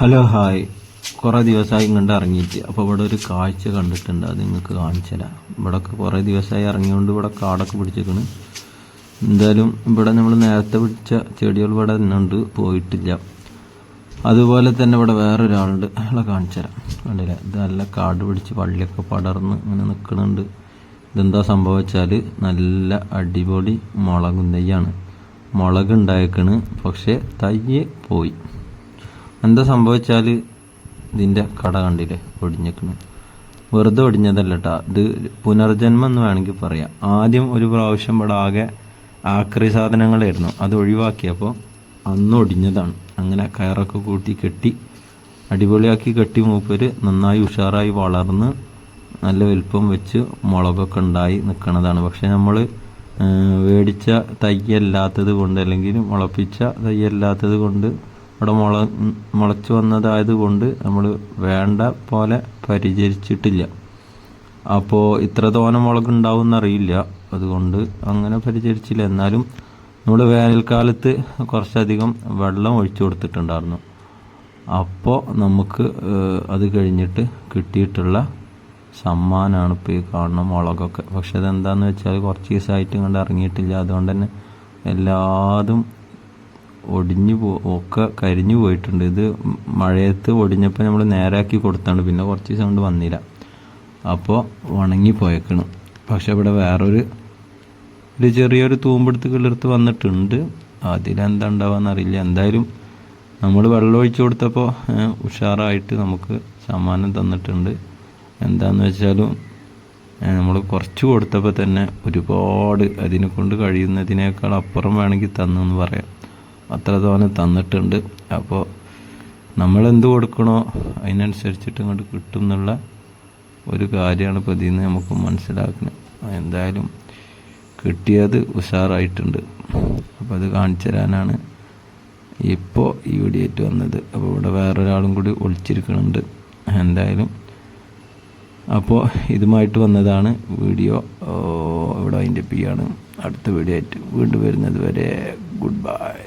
Hello hi. കുറേ ദിവസമായി ഇങ്ങോട്ട് ഇറങ്ങിയിട്ട്. അപ്പോൾ ഇവിടെ ഒരു കാഴ്ച കണ്ടിട്ടുണ്ട്. അത് നിങ്ങൾക്ക് കാണിച്ചു ഇവിടെയൊക്കെ കുറേ ദിവസമായി ഇറങ്ങിയോണ്ട് ഇവിടെ കാടൊക്കെ പിടിച്ചേക്കണ്. എന്തായാലും ഇവിടെ നമ്മൾ നേരത്തെ പിടിച്ച ചെടികൾ ഇവിടെ നിന്നുണ്ട് പോയിട്ടില്ല. അതുപോലെ തന്നെ ഇവിടെ വേറൊരാളുണ്ട്. അയാളെ കാണിച്ചു തരാം. കണ്ടില്ല? ഇത് നല്ല കാട് പിടിച്ച് പള്ളിയൊക്കെ പടർന്ന് ഇങ്ങനെ നിൽക്കുന്നുണ്ട്. ഇതെന്താ സംഭവിച്ചാൽ നല്ല അടിപൊളി മുളകും തയ്യാണ് മുളക് ഉണ്ടായേക്കണ് പക്ഷേ തയ്യെ പോയി. എന്താ സംഭവിച്ചാൽ ഇതിന്റെ കട കണ്ടില്ലേ? ഒടിഞ്ഞേക്കണ്. വെറുതെ ഒടിഞ്ഞതല്ല കേട്ടോ ഇത് പുനർജന്മം എന്ന് വേണമെങ്കിൽ പറയാം. ആദ്യം ഒരു പ്രാവശ്യം ഇവിടെ ആകെ ആക്രി സാധനങ്ങളായിരുന്നു. അത് ഒഴിവാക്കിയപ്പോൾ അന്ന് ഒടിഞ്ഞതാണ്. അങ്ങനെ കയറൊക്കെ കൂട്ടി കെട്ടി അടിപൊളിയാക്കി കെട്ടി മൂപ്പര് നന്നായി ഉഷാറായി വളർന്ന് നല്ല വലിപ്പം വെച്ച് മുളകൊക്കെ ഉണ്ടായി നിൽക്കുന്നതാണ് പക്ഷെ നമ്മൾ മേടിച്ച തയ്യല്ലാത്തത് കൊണ്ട് അല്ലെങ്കിൽ മുളപ്പിച്ച തയ്യല്ലാത്തത് കൊണ്ട് ഇവിടെ മുള മുളച്ചു വന്നതായത് കൊണ്ട് നമ്മൾ വേണ്ട പോലെ പരിചരിച്ചിട്ടില്ല. അപ്പോൾ ഇത്ര തോനം മുളക് ഉണ്ടാവും എന്നറിയില്ല അതുകൊണ്ട് അങ്ങനെ പരിചരിച്ചില്ല. എന്നാലും നമ്മൾ വേനൽക്കാലത്ത് കുറച്ചധികം വെള്ളം ഒഴിച്ചു കൊടുത്തിട്ടുണ്ടായിരുന്നു. അപ്പോൾ നമുക്ക് അത് കഴിഞ്ഞിട്ട് കിട്ടിയിട്ടുള്ള സമ്മാനമാണ് ഇപ്പോൾ ഈ കാണുന്ന മുളകൊക്കെ. പക്ഷെ അതെന്താണെന്ന് വെച്ചാൽ കുറച്ച് ദിവസമായിട്ട് ഇങ്ങോട്ട് ഇറങ്ങിയിട്ടില്ല. അതുകൊണ്ട് തന്നെ എല്ലാതും ഒടിഞ്ഞു പോ ഒക്കെ കരിഞ്ഞു പോയിട്ടുണ്ട്. ഇത് മഴയത്ത് ഒടിഞ്ഞപ്പോൾ നമ്മൾ നേരാക്കി കൊടുത്താണ്. പിന്നെ കുറച്ച് ദിവസം കൊണ്ട് വന്നില്ല. അപ്പോൾ ഉണങ്ങി പോയേക്കണം. പക്ഷെ ഇവിടെ വേറൊരു ഒരു ചെറിയൊരു തൂമ്പെടുത്ത് കിളിർത്ത് വന്നിട്ടുണ്ട്. അതിലെന്താ ഉണ്ടാവാന്നറിയില്ല എന്തായാലും നമ്മൾ വെള്ളം ഒഴിച്ചു കൊടുത്തപ്പോൾ ഉഷാറായിട്ട് നമുക്ക് സമ്മാനം തന്നിട്ടുണ്ട്. എന്താന്ന് വെച്ചാലും നമ്മൾ കുറച്ച് കൊടുത്തപ്പോൾ തന്നെ ഒരുപാട് അതിനെ കൊണ്ട് കഴിയുന്നതിനേക്കാൾ അപ്പുറം വേണമെങ്കിൽ തന്നു എന്ന് പറയാം. അത്ര തോനെ തന്നിട്ടുണ്ട്. അപ്പോൾ നമ്മൾ എന്ത് കൊടുക്കണോ അതിനനുസരിച്ചിട്ട് ഇങ്ങോട്ട് കിട്ടും എന്നുള്ള ഒരു കാര്യമാണ് നിന്ന് നമുക്ക് മനസ്സിലാക്കുന്നത്. എന്തായാലും കിട്ടിയത് ഉഷാറായിട്ടുണ്ട്. അപ്പോൾ അത് കാണിച്ചു തരാനാണ് ഇപ്പോൾ ഈ വെടിയേറ്റ് വന്നത്. അപ്പോൾ ഇവിടെ വേറൊരാളും കൂടി ഒളിച്ചിരിക്കുന്നുണ്ട്. എന്തായാലും അപ്പോൾ ഇതുമായിട്ട് വന്നതാണ് വീഡിയോ. ഇവിടെ അതിന്റെ പി ആണ്. അടുത്ത വീഡിയോ ആയിട്ട് വീണ്ടും വരുന്നത് വരെ. Good bye